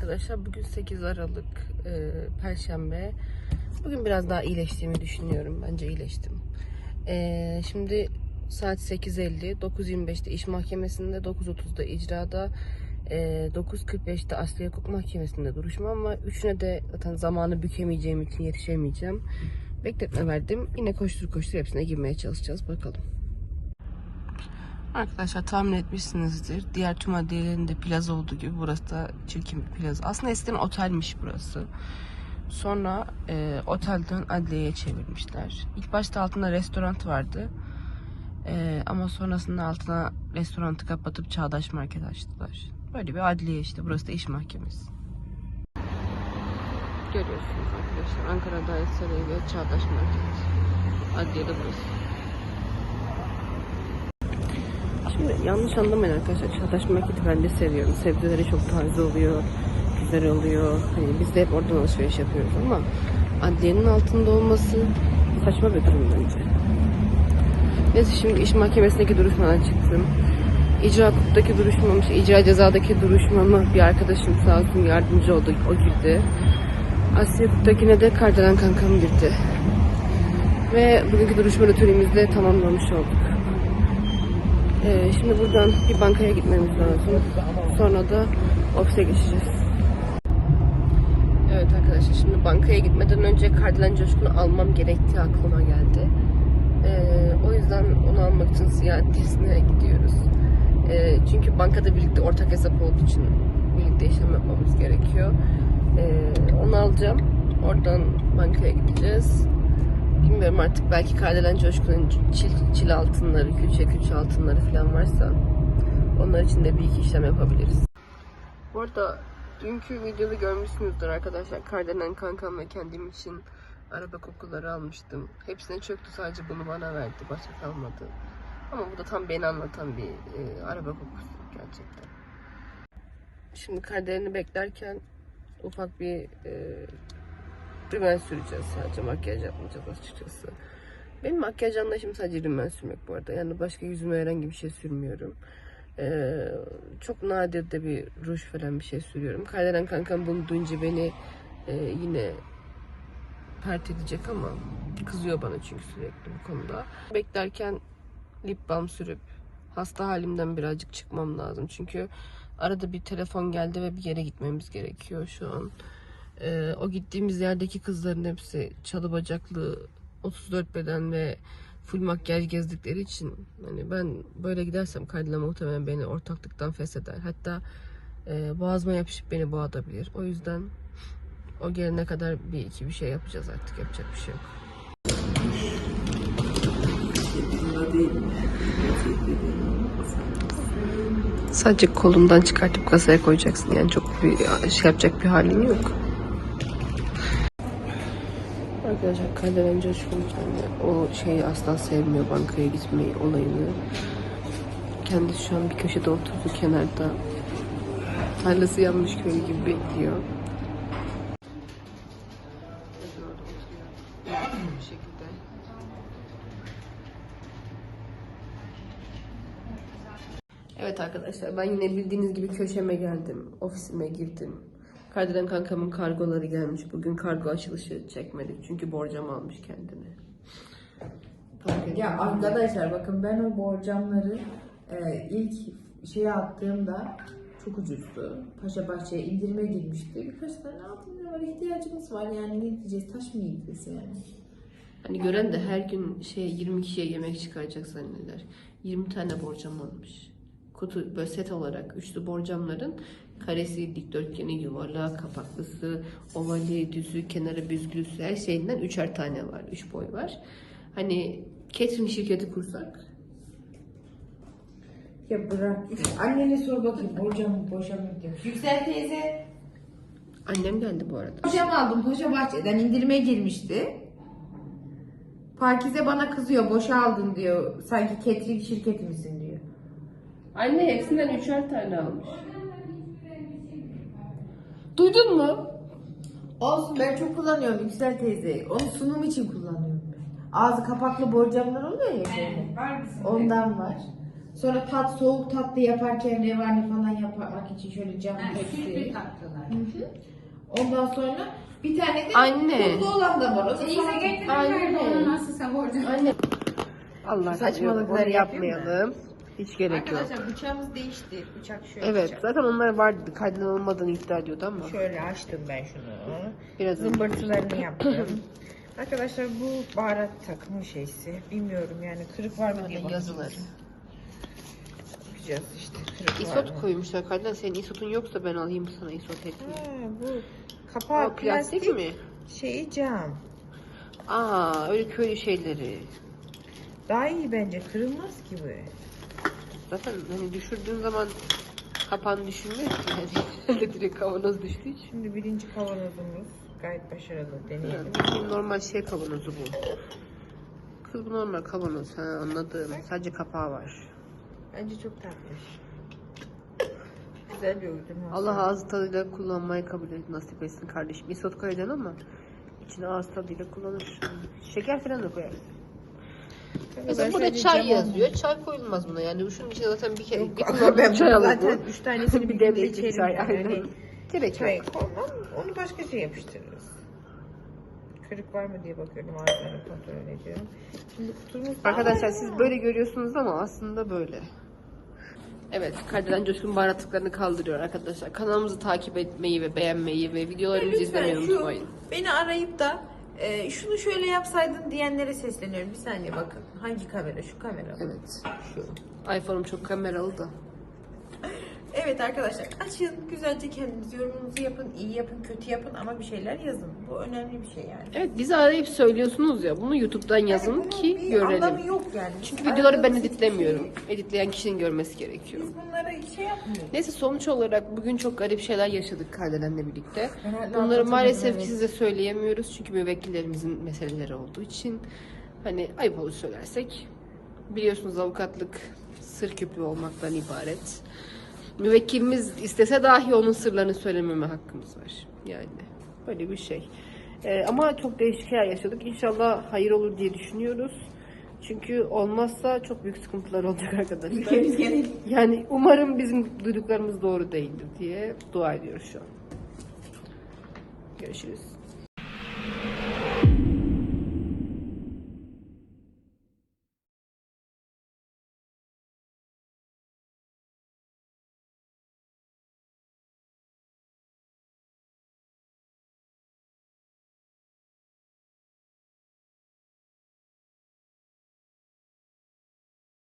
arkadaşlar. Bugün 8 Aralık e, Perşembe. Bugün biraz daha iyileştiğimi düşünüyorum. Bence iyileştim. E, şimdi saat 8.50. 9.25'te iş mahkemesinde, 9.30'da icrada, e, 9.45'te Asliye Hukuk Mahkemesi'nde duruşmam var. Üçüne de zaten zamanı bükemeyeceğim için yetişemeyeceğim. Bekletme verdim. Yine koştur koştur hepsine girmeye çalışacağız. Bakalım. Arkadaşlar tahmin etmişsinizdir. Diğer tüm adliyelerinde plaza olduğu gibi burası da çirkin bir plaza. Aslında eskiden otelmiş burası. Sonra e, otelden adliyeye çevirmişler. İlk başta altında restoran vardı. E, ama sonrasında altına restoranı kapatıp Çağdaş Market açtılar. Böyle bir adliye işte. Burası da iş mahkemesi. Görüyorsunuz arkadaşlar. Ankara Adalet Sarayı ve Çağdaş Market. Adliye de burası. Şimdi yanlış anlamayın arkadaşlar. Çağdaş Market'i ben de seviyorum. Sebzeleri çok taze oluyor. Güzel oluyor. Hani biz de hep oradan alışveriş yapıyoruz ama adliyenin altında olması saçma bir durum bence. Neyse şimdi iş mahkemesindeki duruşmadan çıktım. İcra hukuktaki duruşmamı, icra cezadaki duruşmamı bir arkadaşım sağ olsun yardımcı oldu. O girdi. Asya hukuktakine de Kardelen kankam girdi. Ve bugünkü duruşma ritüelimizi de tamamlamış olduk. Ee, şimdi buradan bir bankaya gitmemiz lazım. Sonra da ofise geçeceğiz. Evet arkadaşlar şimdi bankaya gitmeden önce Kardelen Coşkun'u almam gerektiği aklıma geldi. Ee, o yüzden onu almak için ziyaretçisine gidiyoruz. Ee, çünkü bankada birlikte ortak hesap olduğu için birlikte işlem yapmamız gerekiyor. Ee, onu alacağım. Oradan bankaya gideceğiz. Bilmiyorum artık belki Kardelen Coşkun'un çil, çil altınları, külçe külçe altınları falan varsa onlar için de bir iki işlem yapabiliriz. Bu arada dünkü videoda görmüşsünüzdür arkadaşlar. Kardelen kankam ve kendim için araba kokuları almıştım. Hepsine çöktü sadece bunu bana verdi. Başka kalmadı. Ama bu da tam beni anlatan bir e, araba kokusu gerçekten. Şimdi Kardelen'i beklerken ufak bir e, Rimel süreceğiz sadece. Makyaj yapmayacağız açıkçası. Benim makyaj anlayışım sadece rimel sürmek bu arada. Yani başka yüzüme herhangi bir şey sürmüyorum. Ee, çok nadir de bir ruj falan bir şey sürüyorum. Kardelen kankam bunu duyunca beni e, yine pert edecek ama kızıyor bana çünkü sürekli bu konuda. Beklerken lip balm sürüp hasta halimden birazcık çıkmam lazım. Çünkü arada bir telefon geldi ve bir yere gitmemiz gerekiyor şu an. Ee, o gittiğimiz yerdeki kızların hepsi çalı bacaklı 34 beden ve full makyaj gezdikleri için hani ben böyle gidersem Kardelen muhtemelen beni ortaklıktan fesheder. Hatta e, boğazıma yapışıp beni boğabilir. O yüzden o gelene kadar bir iki bir şey yapacağız artık. Yapacak bir şey yok. Sadece kolundan çıkartıp kasaya koyacaksın. Yani çok bir şey yapacak bir halin yok. Arkadaşlar Kardelen Coşkun kendi o şeyi asla sevmiyor bankaya gitmeyi olayını. Kendisi şu an bir köşede oturdu kenarda. Tarlası yanmış köy gibi bekliyor. Evet arkadaşlar ben yine bildiğiniz gibi köşeme geldim. Ofisime girdim. Kardelen kankamın kargoları gelmiş. Bugün kargo açılışı çekmedik. Çünkü borcam almış ettim. Ya arkadaşlar bakın ben o borcamları e, ilk şeye attığımda çok ucuzdu. Paşa Bahçe'ye indirime girmişti. Birkaç tane altın lira var ihtiyacımız var yani ne diyeceğiz taş mı yiyeceğiz yani. Hani gören de her gün şey 20 kişiye yemek çıkaracak zanneder. 20 tane borcam olmuş. Kutu böyle set olarak üçlü borcamların karesi, dikdörtgeni, yuvarlağı, kapaklısı, ovali, düzü, kenarı büzgülüsü her şeyinden üçer tane var. Üç boy var. Hani catering şirketi kursak Ya bırak. Annene sor bakayım borcam mı boşam mı. Yüksel teyze. Annem geldi bu arada. Borcam aldım Paşa Bahçe'den indirime girmişti. Pakize bana kızıyor boşa aldın diyor. Sanki catering şirketi misin diyor. Anne hepsinden üçer tane almış. Duydun mu? Olsun ben çok kullanıyorum Yüksel teyze. Onu sunum için kullanıyorum ben. Ağzı kapaklı borcamlar oluyor ya şöyle. Ondan var. Sonra tat soğuk tatlı yaparken revani falan yapmak için şöyle cam Ha, tepsi. sürpriz tatlılar. Hı hı. Ondan sonra bir tane de Anne. tuzlu olan da var. O da Neyse getirin Aynen. verdi onu nasılsa borcum. Anne. Allah Saçmalıkları yapmayalım. Hiç gerek yok. Arkadaşlar bıçağımız değişti. Bıçak şöyle Evet bıçak. zaten onlar vardı. Kaydeden olmadığını iddia ediyordu ama. Şöyle açtım ben şunu. Biraz Zımbırtılarını yaptım. Arkadaşlar bu baharat takımı şeysi. Bilmiyorum yani kırık var mı diye bakacağız. yazıları. Bakacağız işte kırık var İsot mı? koymuşlar. Kaydeden senin isotun yoksa ben alayım sana isot. Ha, bu kapağı Aa, plastik, plastik, mi? şeyi cam. Aa öyle köylü şeyleri. Daha iyi bence kırılmaz ki bu. Zaten hani düşürdüğün zaman kapağını düşürmüyor ki. Yani direkt kavanoz düştüğü için. Şimdi birinci kavanozumuz gayet başarılı deneyelim. Yani normal şey kavanozu bu. Kız bu normal kavanoz. Ha anladım. Sadece kapağı var. Bence çok tatlı. Güzel bir uydurma. Allah ağız tadıyla kullanmayı kabul et, nasip etsin kardeşim. Isot koyacaksın ama içine ağız tadıyla kullanır. Şeker falan da koyarsın. Mesela burada çay yazıyor. Çay koyulmaz buna yani. Şunun içine zaten bir kere bir ben çay alır zaten üç tanesini bir demlik içerim. çay. yani. Aynen. Gerek Çay koymam, onu başka şey yapıştırırız. Kırık var mı diye bakıyorum, ağızlarını kontrol ediyorum. Şimdi kutumuz... Arkadaşlar siz böyle görüyorsunuz ama aslında böyle. Evet, Kardelen Coşkun baharatlıklarını kaldırıyor arkadaşlar. Kanalımızı takip etmeyi ve beğenmeyi ve videolarımızı izlemeyi Lütfen şu unutmayın. beni arayıp da e, şunu şöyle yapsaydın diyenlere sesleniyorum. Bir saniye bakın. Hangi kamera? Şu kamera mı? Evet. Şu. iPhone'um çok kameralı da. Evet arkadaşlar açın güzelce kendiniz yorumunuzu yapın. iyi yapın, kötü yapın ama bir şeyler yazın. Bu önemli bir şey yani. Evet bizi arayıp söylüyorsunuz ya bunu YouTube'dan yazın bunun ki bir görelim. anlamı yok yani. Çünkü videoları ben Aradığımız editlemiyorum. Editleyen kişinin görmesi gerekiyor. Biz bunlara şey yapmıyoruz. Neyse sonuç olarak bugün çok garip şeyler yaşadık Kardelen'le birlikte. Bunları anlatamadım, maalesef evet. size söyleyemiyoruz çünkü müvekkillerimizin meseleleri olduğu için. Hani ayıp olur söylersek. Biliyorsunuz avukatlık sır küpü olmaktan ibaret. Müvekkilimiz istese dahi onun sırlarını söylememe hakkımız var. Yani böyle bir şey. Ee, ama çok değişik şeyler yaşadık. İnşallah hayır olur diye düşünüyoruz. Çünkü olmazsa çok büyük sıkıntılar olacak arkadaşlar. Yani umarım bizim duyduklarımız doğru değildir diye dua ediyoruz şu an. Görüşürüz.